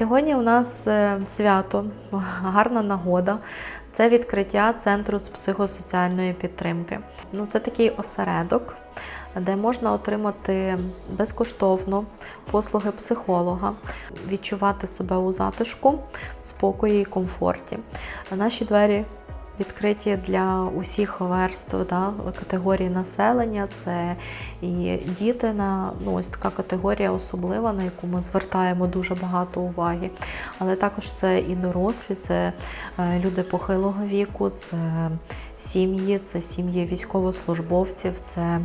Сьогодні у нас е, свято, гарна нагода. Це відкриття центру з психосоціальної підтримки. Ну, це такий осередок, де можна отримати безкоштовно послуги психолога, відчувати себе у затишку, спокої і комфорті. Наші двері відкриті для усіх верств да, категорій населення. Це і діти на ну, ось така категорія особлива, на яку ми звертаємо дуже багато уваги. Але також це і дорослі, це е, люди похилого віку, це сім'ї, це сім'ї військовослужбовців, це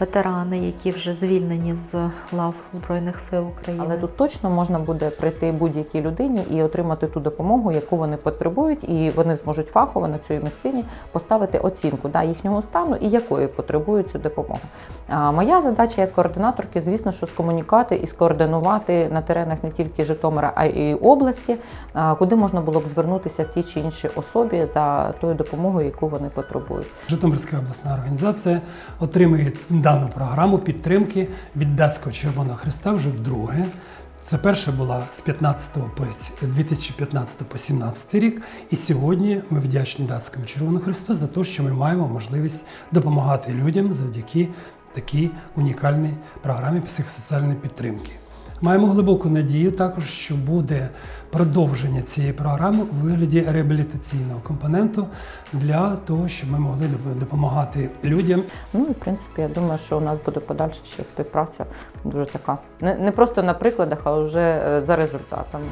ветерани, які вже звільнені з лав Збройних сил України. Але тут точно можна буде прийти будь-якій людині і отримати ту допомогу, яку вони потребують, і вони зможуть фахово на цій місцині поставити оцінку да, їхнього стану і якої потребують цю допомогу. А моя задача як координаторки, звісно, що скомунікувати і скоординувати на теренах не тільки Житомира, а й області, куди можна було б звернутися тій чи іншій особі за тою допомогою, яку вони потребують. Житомирська обласна організація отримує дану програму підтримки від Датського Червоного Христа вже вдруге. Це перша була з 15 по 2015 по 17 рік. І сьогодні ми вдячні Датському Червоному Христу за те, що ми маємо можливість допомагати людям завдяки такій унікальній програмі психосоціальної підтримки. Маємо глибоку надію також, що буде продовження цієї програми у вигляді реабілітаційного компоненту для того, щоб ми могли допомагати людям Ну і в принципі, я думаю, що у нас буде подальша ще співпраця дуже така не, не просто на прикладах, а вже е, за результатами.